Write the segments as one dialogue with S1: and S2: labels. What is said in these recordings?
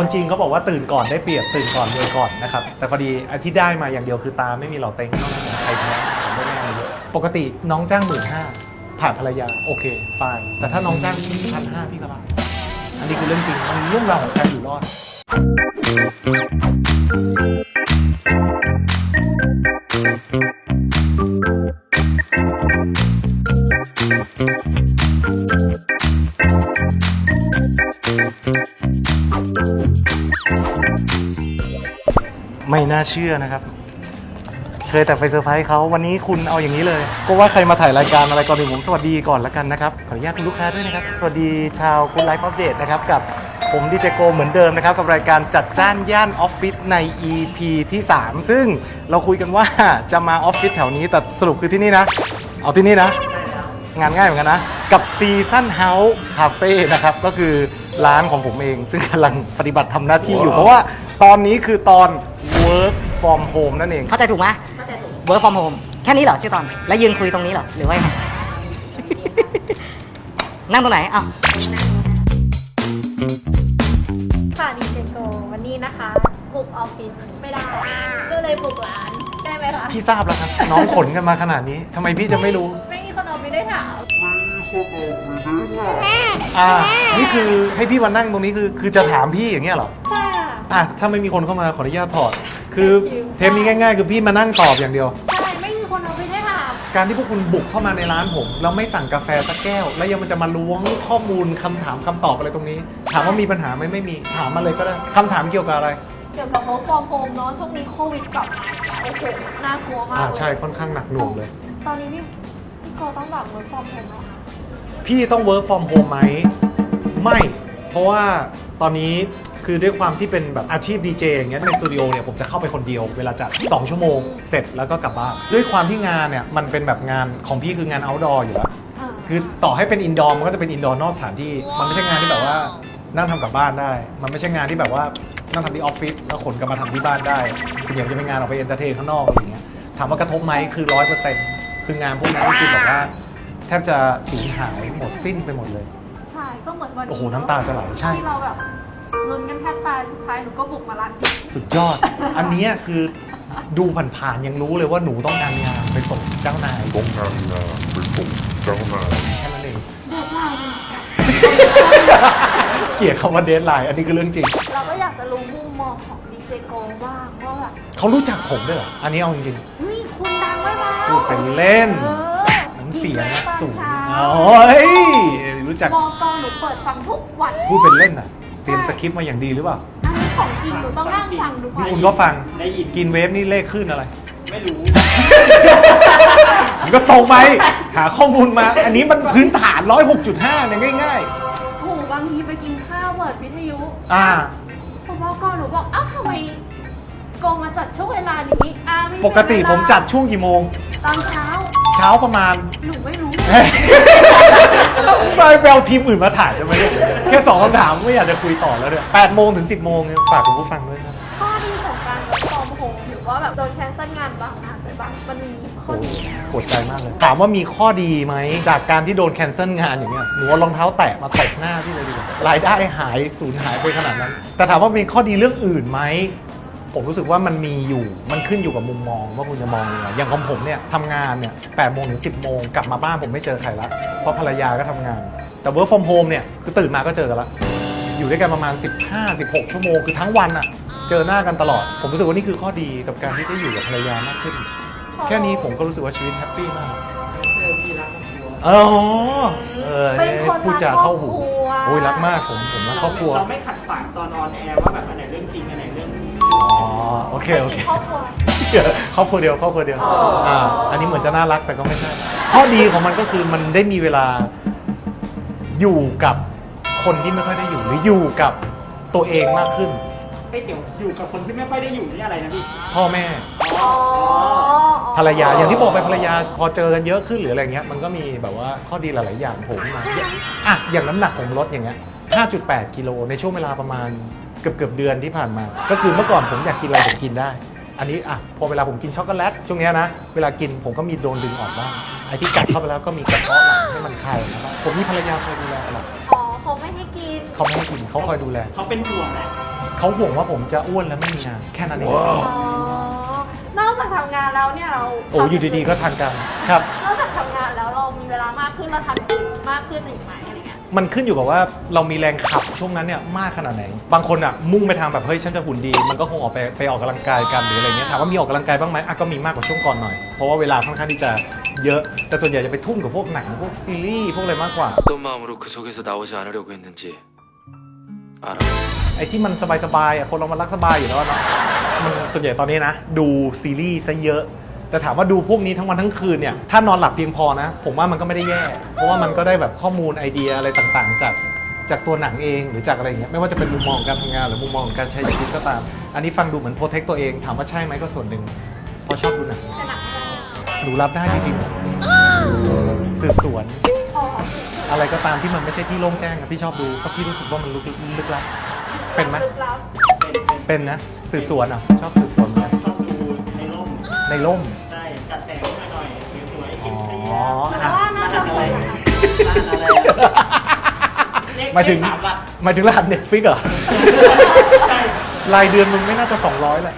S1: คนจีนเขาบอกว่าตื่นก่อนได้เปรียบตื่นก่อนรวยก่อนนะครับ แต่พอดีอันที่ได้มาอย่างเดียวคือตาไม่มีหล่าเต็งนอกจากใครแพ้ผมไม่แน่เลยเยอะปกติน้องจ้างหมื่นห้าผ่านภรรยาโอเคฟายแต่ถ้าน้องจ้างพี่พันห้าพี่ก็รับอันนี้คือเรื่องจริงมันเรื่องราวของการอยู่รอด ไม่น่าเชื่อนะครับ เคยแต่ไปเซอร์ไพรส์เขาวันนี้คุณเอาอย่างนี้เลย ก็ว่าใครมาถ่ายรายการอะไรก่อนอื่นผมสวัสดีก่อนแล้วกันนะครับ ขออนุญาตคุณลูกค้าด้วยนะครับ สวัสดีชาวคุณไลฟ์อัปเดตนะครับกับผมดีเจโกเหมือนเดิมนะครับ กับรายการจัดจ้านย่านออฟฟิศใน EP ที่ 3 ซึ่งเราคุยกันว่าจะมาออฟฟิศแถวนี้แต่สรุปคือที่นี่นะ เอาที่นี่นะ งานง่ายเหมือนกันนะ กับ Season House Cafe นะครับ ก็คือ ร้านของผมเอง ซึ่งกำลังปฏิบัติทำหน้าที่อยู่ เพราะว่าตอนนี้คือตอน work from home นั่นเอง
S2: เข้าใจถูกไหม work from home แค่นี้เหรอชื่อตอน แล้วยืนคุยตรงนี้เหรอ หรือว่ายังไง นั่งตรงไหนอ้าว
S3: ค่ะดีเจโกวันนี้นะคะบุกออฟฟิศไม่ได้ ก็เลยบุกร้านได้ไหมคะ
S1: พี่ทราบแล้วครับ น้องขนกันมาขนาดนี้ทำไมพี่จะไม่รู้
S3: ไม่มีคนออฟฟิศได้ถาม
S1: อ่า นี่คือให้พี่มานั่งตรงนี้คือคือจะถามพี่อย่างเงี้ยเหรอ
S3: ใช่ค่ะ
S1: อะถ้าไม่มีคนเข้ามาขออนุญาตถอด คือ
S3: ชิว
S1: เทปนี้ง่าย ๆ คือพี่มานั่งตอบอย่างเดียว
S3: ใช่ไม่มีคนออฟฟิศได้ถาม
S1: การที่พวกคุณบุกเข้ามาในร้านผม แล้วไม่สั่งกาแฟสักแก้ว แล้วยังมันจะมาล้วงข้อมูลคำถามคำตอบอะไรตรงนี้ ถามว่ามีปัญหาไหมไม่มีถามมาเลยก็ได้คำถามเกี่ยวกับอะไร
S3: เกี่ยวกับ work from home เนาะช่วงนี้โควิดกลับมาโอ้โหน่ากลัวมาก
S1: อ่า
S3: เลย
S1: ใช่ค่อนข้างหนักหน่วงเลย
S3: ตอนนี้พี่พี่โกต้องแบบ work from home ไหมคะ
S1: พี่ต้อง work from home ไหม ไม่ เพราะว่าตอนนี้คือด้วยความที่เป็นแบบอาชีพดีเจอย่างเงี้ยในสตูดิโอเนี่ยผมจะเข้าไปคนเดียวเวลาจัด 2 ชั่วโมง เสร็จแล้วก็กลับบ้าน ด้วยความที่งานเนี่ยมันเป็นแบบงานของพี่คืองาน outdoor อยู่แล้ว
S3: อ่า
S1: คือต่อให้เป็นอินดอร์มันก็จะเป็นอินดอร์นอกสถานที่ มันไม่ใช่งานที่แบบว่านั่งทำกลับบ้านได้ มันไม่ใช่งานที่แบบว่านั่งทำที่ออฟฟิศแล้วขนกลับมาทำที่บ้านได้ส่วนใหญ่มันจะเป็นงานออกไปเอนเตอร์เทนข้างนอกอะไรอย่างเงี้ยถามว่ากระทบไหมคือร้อยเปอร์เซ็นต์คืองานพวกนั้นคือแบบว่า แทบจะสูญหายหมดสิ้นไปหมดเลย
S3: ใช่ก็เหมือนวันนี้
S1: โอ้โหน้ำตาจะไหลใช่
S3: ที่เราแบบเงินกันแทบตายสุดท้ายหนูก็บุกมาร้านพี่
S1: สุดยอด อันเนี้ยคือดูผ่านๆยังรู้เลยว่าหนูต้องการงานไปส่งเจ้านาย
S4: ต้องการงานไปส่งเจ้านาย
S1: แค่นั้นเอง
S3: เดือดร้อนเลย
S1: เกลียดคำว่าเดทไลน์ อันนี้คือเรื่องจริง
S3: เราก็อยากจะรู้มุมมองของดีเจโกบ้างว่าแบบ
S1: เขารู้จักผมด้วยเหรอ อันนี้เอาจริง
S3: เฮ้ยคุณดังไว้มา
S1: ๆพูดเป็นเล่น
S3: เออ
S1: น้ำ เสียงนะสูง
S3: เช้า
S1: โอ้ยรู้จัก
S3: มอกองหนูเปิดฟังทุกวัน
S1: พูดเป็นเล่นอะเตรียมสคริปต์มาอย่างดีหรือเปล่า
S3: อันนี้ของจริงหนูต้องนั่งฟังทุกวัน
S1: คุณก็ฟัง
S5: ได้ยิน
S1: กินเวฟนี่เลขขึ้นอะไร
S5: ไม่รู้
S1: ผมก็ตรงไปหาข้อมูลมา อันนี้มันพื้นฐาน106.5เนี่ยง่าย
S3: โอ้โหบางทีไปกินข้าวเปิดวิทยุ
S1: ๆอ่า
S3: ผมบอกก่อนหนูบอกอ้าวทำไมโกงมาจัดช่วงเวลานี้อ่าไม่มี
S1: ปกติ
S3: เวลา
S1: ผมจัดช่วงกี่โมง
S3: ตอนเช้า
S1: เช้าประมาณ
S3: หนูไม่รู้
S1: ไปไปเอาทีมอื่นมาถ่ายใช่ไหมเนี่ยแค่สองคำถามไม่อยากจะคุยต่อแล้วเนี่ย8โมงถึง10โมงเนี่ยฝากคุณผู้ฟังด้วยนะ
S3: ข้อดีของการ work from home หรือว่าแบบโดนแคนเซิลงานบางงานไปบ้างมันมีข้อ
S1: โอ้
S3: ดีไหม
S1: ปวดใจมากเลย ถามว่ามีข้อดีไหม จากการที่โดนแคนเซิลงานอย่างเงี้ยหนูเอารองเท้าแตะมาตบหน้าพี่เลยดีกว่ารายได้หายสูญหายไปขนาดนั้น แต่ถามว่ามีข้อดีเรื่องอื่นไหม ผมรู้สึกว่ามันมีอยู่ มันขึ้นอยู่กับมุมมองว่าคุณจะมองยังไงอย่างของผมเนี่ยทำงานเนี่ย8โมงถึง10โมงกลับมาบ้านผมไม่เจอใครละเพราะภรรยาก็ทำงาน แต่ work from home เนี่ยคือตื่นมาก็เจอกันละอยู่ด้วยกันประมาณ 15-16 ชั่วโมงคือทั้งวันอะเจอหน้ากันตลอด ผมรู้สึกว่านี่คือข้อดีกับการที่ได้อยู่กับภรรยามากขึ้น แค่นี้ผมก็รู้สึกว่าชีวิตแฮปปี้มาก
S5: เจอพี่รักครอบครัว
S1: อ๋อเออ
S3: เป็นคน
S1: พูดจา
S3: รักคร
S1: เข้า
S3: อบ
S1: หู
S3: ครัว
S1: โอ้ยรักมากผมผมรักครอบครัว
S5: เราไม่ขัดขวางตอนออนแอร์ว่าแบบอันไหนเรื่องจริงอันไหนเรื่ อง
S1: อ๋อโอเคโอเค
S3: ครอบครัว
S1: ครอบครัวเดียวครอบครัวเดียว
S3: อ๋ออ่
S1: อ่าอันนี้เหมือนจะน่ารักแต่ก็ไม่ใช่ ข้อดีของมันก็คือมันได้มีเวลาอยู่กับคนที่ไม่ค่อยได้อยู่หรืออยู่กับตัวเองมากขึ้น
S5: เอ้ยเดี๋ยวอยู่กับคนที่ไม่ค่อยได้อยู่นี่อะไรนะพี่
S1: พ่อแม่
S3: อ๋อ
S1: ภรรยาอย่างที่บอกไปภรรยาพอเจอกันเยอะขึ้นหรืออะไรเงี้ยมันก็มีแบบว่าข้อดีหลาย ๆ อย่างโผล่ขึ้นมาอะอย่างน้ำหนักผมลดอย่างเงี้ย5.8 กิโลในช่วงเวลาประมาณ เกือบเกือบๆเดือนที่ผ่านมา ก็คือเมื่อก่อนผมอยากกินอะไรผมกินได้ อันนี้อะพอเวลาผมกินช็อกโกแลตช่วงเนี้ยนะ เวลากินผมก็มีโดนดึงออกบ้างไอ้ที่กัดเข้าไปแล้วก็มีกระเพาะหลังให้มันคายนะครับผมมีภรรยาคอยดูแลตลอด
S3: อ๋อเขาไม่ให้กิน
S1: เขาไม่ให้กินเขาคอยดูแล
S5: เขาเป็นห่วงแหละ
S1: เขาห่วงว่าผมจะอ้วนและไม่มีงานแค่นั้นเอง
S3: อ๋อนอกจากทำงานแล้วเนี่ยเรา
S1: โอ้อยู่ดีๆก็ทานกันครับ
S3: นอกจากทำงานแล้วเรามีเวลามากขึ้นเราทำอย่างอื่นมากขึ้นอีกไหมอะไรเงี้ย
S1: มันขึ้นอยู่กับว่าเรามีแรงขับช่วงนั้นเนี่ยมากขนาดไหน บางคนอ่ะมุ่งไปทางแบบเฮ้ยฉันจะหุ่นดี มันก็คงออกไปไปออกกำลังกายกันหรืออะไรเงี้ยถามว่ามีออกกำลังกายบ้างไหมอ่ะก็มีมากกว่าช่วงก่อนหน่อย เพราะว่าเวลาค่อนข้างที่จะเยอะ แต่ส่วนใหญ่จะไปทุ่มกับพวกหนังพวกซีรีส์พวกอะไรมากกว่า
S6: 어떤 마음으로 그 속에서 나오지 않으려고 했는지 알아.
S1: ไอ้ที่มันสบายๆอ่ะคนเรามันรักสบายอยู่แล้วเนาะมันส่วนใหญ่ตอนนี้นะ ดูซีรีส์ซะเยอะ แต่ถามว่าดูพวกนี้ทั้งวันทั้งคืนเนี่ยถ้านอนหลับเพียงพอนะ ผมว่ามันก็ไม่ได้แย่ เพราะว่ามันก็ได้แบบข้อมูลไอเดียอะไรต่างๆ จากจากตัวหนังเองหรือจากอะไรอย่างเงี้ยไม่ว่าจะเป็นมุมมองของการทำงานหรือมุมมองของการใช้ชีวิตก็ตาม อันนี้ฟังดูเหมือนโปรเทคตัวเองถามว่าใช่ไหมก็ส่วนหนึ่งเพราะชอบดูหนัง
S3: แต่หนักอะไร
S1: หนูรับได้จริงๆสืบสวน
S3: พอ
S1: อะไรก็ตามที่มันไม่ใช่ที่โล่งแจ้งอะพี่ชอบดูเพราะพี่รู้สึกว่ามันลึกลึกลับเป็นไหม
S3: ลึกลับ
S1: เป็นนะสืบสวนอะชอบสืบสวนเหมือนกัน
S5: ชอบดูในร่ม
S1: ในร่ม
S5: ใช่จัดแสงขึ้นมาหน่อยสวยๆ
S1: อ๋
S5: เขี
S1: อ
S5: ยวๆ
S3: แต่ว่าน่าจะคนอะ
S5: ร้านอะไรอะเลข
S1: หมายถึง
S5: เลขสามหลัก
S1: หมายถึงรหัสเน็ตฟิกเหรอ
S5: ใช่
S1: รายเดือนมึงไม่น่าจะ 200แหละ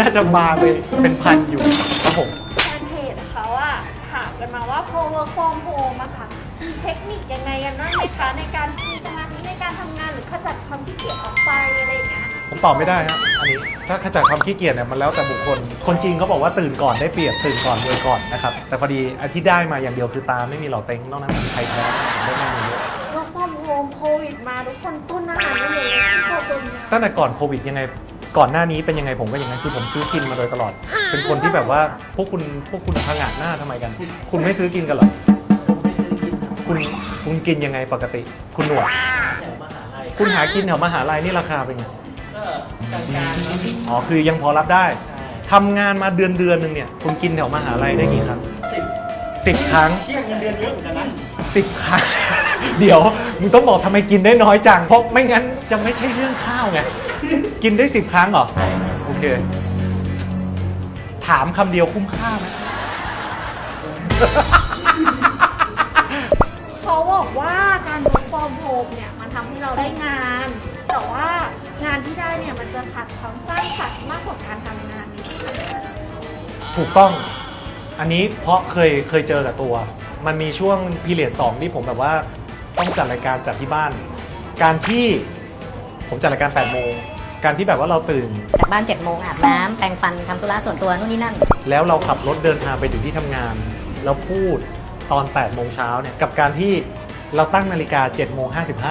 S1: น่าจะมาไปเป็นพันอยู่ครับผม
S3: แฟนเพจเขาอะถามกันมาว่าพอ work from home อะค่ะ มีเทคนิคยังไงกันบ้างไหมคะในการมีสมาธิในการทำงานหรือขจัดความขี้เกียจออกไปอะไรอย่างเงี้ย
S1: ผมตอบไม่ได้ฮะอันนี้ ถ้าขจัดความขี้เกียจเนี่ยมันแล้วแต่บุคคล คนจีนเขาบอกว่าตื่นก่อนได้เปรียบตื่นก่อนรวยก่อนนะครับ แต่พอดีอันที่ได้มาอย่างเดียวคือตาไม่มีเหล่าเต็งนอกนั้นมันใครแพ้ผมได้มากเยอะ
S3: work from home โควิดมาทุกคนต้นอาหารไม่เลยเข้าตุนนะ
S1: ตั้งแต่ก่อนโควิดยังไงก่อนหน้านี้เป็นยังไงผมก็อย่างนั้นคือผมซื้อกินมาโดยตลอด เป็นคนที่แบบว่าพวกคุณพวกคุณพังอาจหน้าทำไมกัน คุณไม่ซื้อกินกันเหรอ
S5: ผมไม่ซื้อกินครับ
S1: คุณคุณกินยังไงปกติ คุณหนวด
S5: แถวมหาลัย
S1: คุณหากินแถวมหาลัยนี่ราคาเป็นไง
S5: ก็กลางๆครับ
S1: อ๋อคือยังพอรับได้
S5: ใช่
S1: ทำงานมาเดือนเดือนหนึ่งเนี่ยคุณกินแถวมหาลัยได้กี่ครั้ง
S5: สิบ
S1: สิบครั้ง
S5: เที่ยงเงินเดือนเยอะเหมือนกันนะ
S1: สิบครั้ง เดี๋ยวมึงต้องบอกทำไมกินได้น้อยจัง เพราะไม่งั้นจะไม่ใช่เรื่องข้าวไง กินได้สิบครั้งเหรอ
S5: ใช่ครับ
S1: โอเค ถามคำเดียวคุ้มค่าไหม
S3: เขาบอกว่าการ work from home เนี่ยมันทำให้เราได้งาน แต่ว่างานที่ได้เนี่ยมันจะขัดความสร้างสรรค์มากกว่าการทำงาน
S1: ถูกต้อง อันนี้เพราะเคยเคยเจอกับตัว มันมีช่วงพีเรียดสองที่ผมแบบว่าต้องจัดรายการจัดที่บ้าน การที่ผมจัดรายการ8โมง การที่แบบว่าเราตื่น
S2: จากบ้าน7จ็ดโมงอาบน้ำแปรงฟันทำธุระส่วนตัวนู่นนี่นั่น
S1: แล้วเราขับรถเดินทางไปถึงที่ทำงาน แล้วพูดตอน 8 โมงเช้าเนี่ย กับการที่เราตั้งนาฬิกา7โมง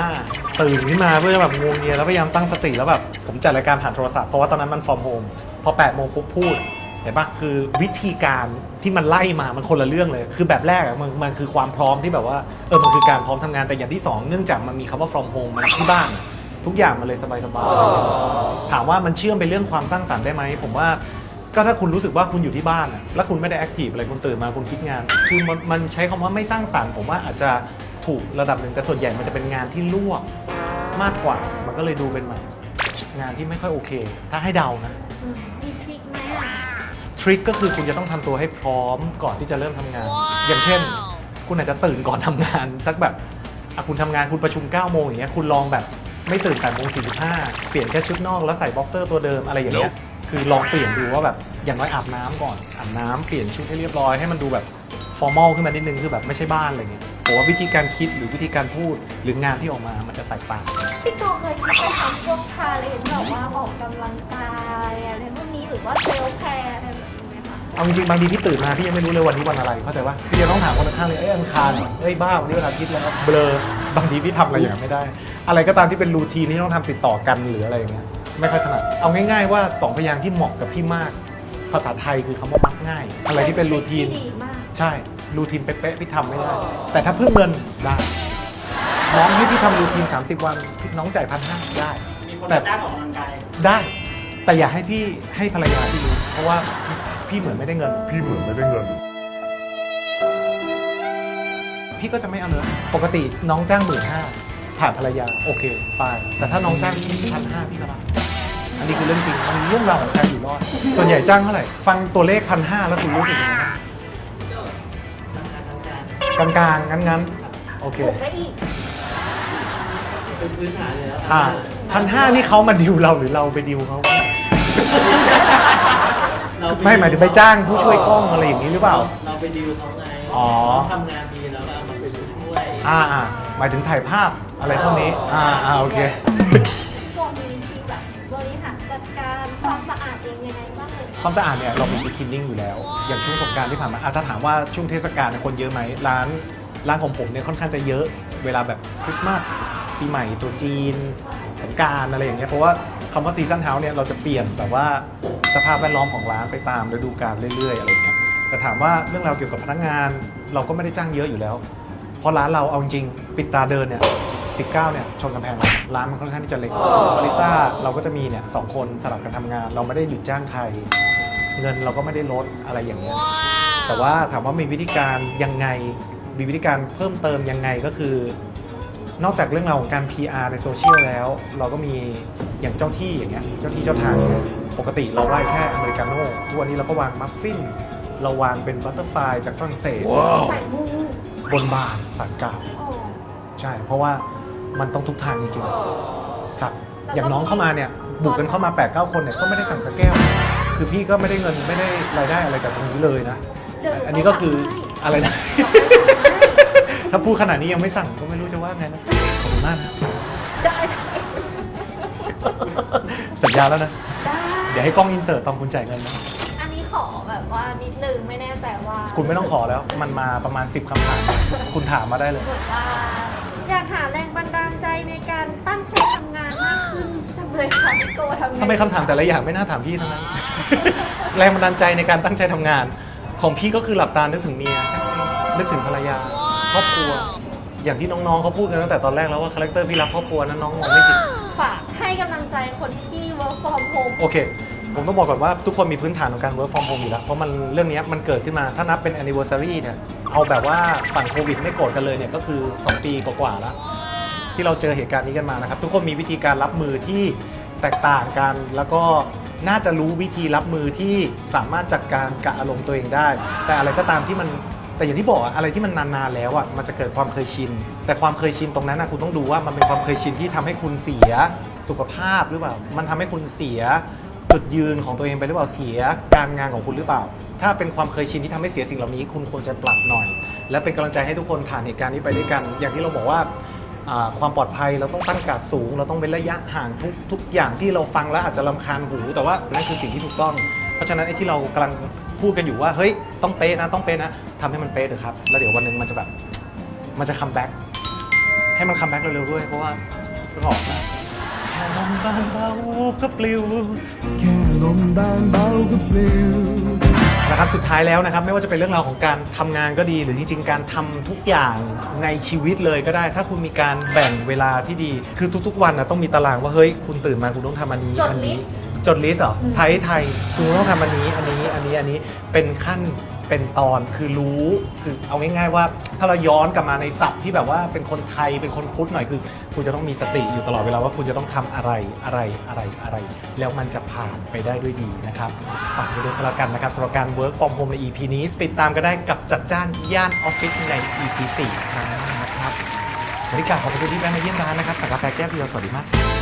S1: 55ตื่นขึ้นมาเพื่อแบบงวงเงียแล้วพยายามตั้งสติแล้วแบบผมจัดรายการผ่านโทรศัพท์เพราะว่าตอนนั้นมันฟอร์มโฮม พอ8โมงปุ๊บพูดเห็นปะคือวิธีการที่มันไล่มามันคนละเรื่องเลย คือแบบแรกอะมันมันคือความพร้อมที่แบบว่าเออมันคือการพร้อมทำงานแต่อย่างที่สองเนื่องจากมันมีคำว่า from home มันที่บ้านอะทุกอย่างมันเลยสบายๆ ถามว่ามันเชื่อมไปเรื่องความสร้างสรรค์ได้ไหม ผมว่าก็ถ้าคุณรู้สึกว่าคุณอยู่ที่บ้านอะแล้วคุณไม่ได้แอคทีฟอะไรคุณตื่นมาคุณคิดงานคือมันมันใช้คำว่าไม่สร้างสรรค์ ผมว่าอาจจะถูกระดับหนึ่งแต่ส่วนใหญ่มันจะเป็นงานที่ลวกมากกว่า มันก็เลยดูเป็นแบบงานที่ไม่ค่อยโอเค ถ้าให้เดานะ
S3: อืมมี ทริคไหมอะ
S1: ทริคก็คือคุณจะต้องทำตัวให้พร้อมก่อนที่จะเริ่มทำงาน อย่างเช่น คุณอาจจะตื่นก่อนทำงาน สักแบบอะคุณทำงานคุณประชุม9โมงอย่างเงี้ยคุณลองแบบไม่ตื่น8โมง45เปลี่ยนแค่ชุดนอกแล้วใส่บ็อกเซอร์ตัวเดิมอะไรอย่างเงี้ยคือลองเปลี่ยนดูว่าแบบอย่างน้อยอาบน้ำก่อนอาบน้ำเปลี่ยนชุดให้เรียบร้อยให้มันดูแบบ ฟอร์มอลขึ้นมานิดนึงคือแบบไม่ใช่บ้านอะไรเงี้ยผมว่าวิธีการคิดหรือวิธีการพูดหรืองานที่ออกมามันจะแตกต่าง
S3: พี่โตเคยคิดไปทำพวกคาเลนแบบว่าออกกำลังกายอะไรพวกนี้หรือว่าเซลฟ์แคร์อะไรแบบนี้ไหมคะ
S1: เอาจริงๆบางทีพี่ตื่นมาพี่ยังไม่รู้เลยวันนี้วันอะไรเข้าใจปะพี่จะต้องถามคนข้างๆเลยเอ้ยอังคารเหรอเอ้ยบ้าวันนี้วันอาทิตย์แล้วเบลอบางทีพี่ทำอะไรอย่างนั้นไม่ได้ อะไรก็ตามที่เป็นรูทีนที่ต้องทำติดต่อกันหรืออะไรอย่างเงี้ยไม่ค่อยถนัดเอาง่าย ๆ ว่าสองพยางค์ที่เหมาะกับพี่มาก ภาษาไทยคือคำว่ามักง่าย อะไรที่เป็นรูทีน
S3: ที่ดีมาก
S1: ใช่รูทีนเป๊ะๆพี่ทำไม่ได้ แต่ถ้าเพิ่มเงินได้ น้องให้พี่ทำรูทีน 30 วันน้องจ่ายพันห้าได้
S5: มีคน
S1: แต่
S5: มาจ้างออกกำลังกาย
S1: ได้ แต่อย่าให้พี่ให้ภรรยาพี่รู้เพราะว่าพี่เหมือนไม่ได้เงิน
S4: พี่เหมือนไม่ได้เงิน
S1: พี่ก็จะไม่เอาเนื้อปกติน้องจ้างหมื่นห้าผ่านภรรยาโอเคฟายแต่ถ้าน้องจ้างพี่พันห้าพี่ก็รับอันนี้คือเรื่องจริงมันเรื่องราวของการอยู่รอดส่วนใหญ่จ้างเท่าไหร่ ฟังตัวเลขพันห้าแล้วคุณรู้สึกยังไงบ้าง กลางๆ งั้นๆ โอเค
S3: ปลูกได้อีก
S5: เป็นพื้นฐานเลยแล้ว
S1: อ่าพันห้านี่เขามาดิวเราหรือเราไปดิวเขา
S5: เราป
S1: ไม่หมายถึงไปจ้างผู้ช่วยกล้องอะไรอย่างนี้หรือเปล่า
S5: เราไปดิวเขาไง
S1: อ๋อ
S5: เขาทำงานดีแล้วก็เอามาเป็นผู้ช่วย
S1: อ่าอ่าหมายถึงถ่ายภาพอะไรพวกนี้ อ่าอ่าโอเค
S3: ความสะอาดเนี่
S1: ยเรามีคลีนนิ่งอยู่แล้ว อย่างช่วงสงกรารที่ผ่านมาอะถ้าถามว่าช่วงเทศกาลเนี่ยคนเยอะไหมร้านร้านของผมเนี่ยค่อนข้างจะเยอะเวลาแบบคริสต์มาสปีใหม่ตรุษจีน สงกรารอะไรอย่างเงี้ยเพราะว่าคำว่าซีซันเฮาส์เนี่ยเราจะเปลี่ยนแบบว่าสภาพแวดล้อมของร้านไปตามฤดูกาลเรื่อยๆอะไรอย่างเงี้ยแต่ถามว่าเรื่องราวเกี่ยวกับพนักงาน เราก็ไม่ได้จ้างเยอะอยู่แล้ว เพราะร้านเราเอาจริงๆปิดตาเดินเนี่ย19เนี่ยชนกำแพงร้านมันค่อนข้างที่จะเล็กบาริสต้าเราก็จะมีเนี่ยสองคนสลับกันทำงาน เราไม่ได้หยุดจ้างใคร เงินเราก็ไม่ได้ลดอะไรอย่างเงี้ยแต่ว่าถามว่ามีวิธีการยังไงมีวิธีการเพิ่มเติมยังไงก็คือ นอกจากเรื่องราวของการ PR ในโซเชียลแล้ว เราก็มีอย่างเจ้าที่อย่างเงี้ยเจ้าที่เจ้าทางเนี่ยปกติเราไหว้แค่อเมริกาโน่ทุกวันนี้เราก็วางมัฟฟินเราวางเป็นบัตเตอร์ไฟจากฝรั่งเศส
S3: ใส่มู
S1: บนบานสารกล่าว
S3: โอ้
S1: ใช่ เพราะว่ามันต้องทุกทางจริงๆครับ
S3: แล้วก็
S1: อย่างน้องเข้ามาเนี่ยบุกกันเข้ามา8ปดเคนเนี่ยก็ไม่ได้สั่งสักแก้ว คือพี่ก็ไม่ได้เงินไม่ได้รายได้อะไรจากตรงนี้เลยนะ
S3: เดี๋ยวห
S1: อันนี้ก็คืออะไรนะ ถ้าพูดขนาดนี้ยังไม่สั่งก็ไม่รู้จะว่าไงนะ ขอบคุณมากนะ
S3: ได้
S1: สัญญาแล้วนะ
S3: ได้
S1: เดี๋ยวให้กล้องอินเสิร์ตตอนคุณจ่ายเงินนะ
S3: อันนี้ขอแบบว่านิดนึงไม่แน่ใจว่า
S1: คุณไม่ต้องขอแล้ว มันมาประมาณ 10คำถาม คุณถามมาได้เลย
S3: เหมือนว่าอยากหาแรงบันดาลใจในการ ขึ้นจังเลยค่ะพี่โกทำไง
S1: ทำไมคำถามแต่ละอย่างไม่น่าถามพี่ทั้งนั้น แรงบันดาลใจในการตั้งใจทำงาน ของพี่ก็คือหลับตานึกถึงเมีย นึกถึงภรรยาครอบครัว อย่างที่น้องๆเขาพูดกันตั้งแต่ตอนแรกแล้วว่าคาแรคเตอร์พี่รักครอบครัวนะน้องมองไม่ผิด
S3: ฝากให้กำลังใจคนที่ work from home
S1: โอเค ผมต้องบอกก่อนว่าทุกคนมีพื้นฐานของการ work from home อยู่แล้ว เพราะมันเรื่องนี้มันเกิดขึ้นมา ถ้านับเป็น anniversary เนี่ย เอาแบบว่าฝั่งโควิดไม่โกรธกันเลยเนี่ยก็คือ 2 ปีกว่าๆแล้ว ที่เราเจอเหตุการณ์นี้กันมานะครับ ทุกคนมีวิธีการรับมือที่แตกต่างกัน แล้วก็น่าจะรู้วิธีรับมือที่สามารถจัดการกับอารมณ์ตัวเองได้ แต่อะไรก็ตามที่มันแต่อย่างที่บอกอะไรที่มันนานๆแล้วอะมันจะเกิดความเคยชิน แต่ความเคยชินตรงนั้นนะคุณต้องดูว่ามันเป็นความเคยชินที่ทำให้คุณเสียสุขภาพหรือเปล่า มันทำให้คุณเสียจุดยืนของตัวเองไปหรือเปล่าเสียการงานของคุณหรือเปล่า ถ้าเป็นความเคยชินที่ทำให้เสียสิ่งเหล่านี้ คุณควรจะปรับหน่อย และเป็นกำลังใจให้ทุกคนผ่านเหตุการณ์นี้ไปด้วยกัน อย่างที่เราบอกว่า ความปลอดภัยเราต้องตั้งการดสูง เราต้องเว้นระยะห่างทุกทุกอย่างที่เราฟังแล้วอาจจะลำคาญหู แต่ว่านั่นคือสิ่งที่ถูกต้อง เพราะฉะนั้นไอ้ที่เรากำลังพูดกันอยู่ว่าเฮ้ยต้องเป๊ะนะต้องเป๊ะนะทำให้มันเป๊ะเถอะครับแล้วเดี๋ยววันหนึ่งมันจะแบบมันจะคัมแบ็กให้มันคัมแบ็กเร็วๆด้วย เพราะว่าเพิ่งออกนะแค่ลมบานเบาก็ปลิวแค่ลมบานเบาก็ปลิว นะครับสุดท้ายแล้วนะครับไม่ว่าจะเป็นเรื่องราวของการทำงานก็ดี หรือจริงๆ การทำทุกอย่างในชีวิตเลยก็ได้ ถ้าคุณมีการแบ่งเวลาที่ดี คือทุกๆ วันนะต้องมีตารางว่าเฮ้ยคุณตื่นมาคุณต้องทำอันนี้
S3: จด
S1: อัน
S3: ลิ
S1: นี้
S3: สต์
S1: จดลิสต์เหรอไทยไทยคุณต้องทำอันนี้อันนี้อันนี้อันนี้เป็นขั้น เป็นตอนคือรู้คือเอาง่ายๆว่า ถ้าเราย้อนกลับมาในศัพท์ที่แบบว่าเป็นคนไทยเป็นคนพุทธหน่อยคือ คุณจะต้องมีสติอยู่ตลอดเวลาว่าคุณจะต้องทำอะไรอะไรอะไรอะไร แล้วมันจะผ่านไปได้ด้วยดีนะครับฝากไว้ด้วยก็แล้วกันนะครับสำหรับการ work from home ใน EP นี้ติดตามก็ได้กับจัดจ้านย่านออฟฟิศใน EP 4ครั้งนะครับบริการขอบคุณที่แวะมาเยี่ยมร้านนะครับสังกาแฟแก้วเดียวสวัสดีมาก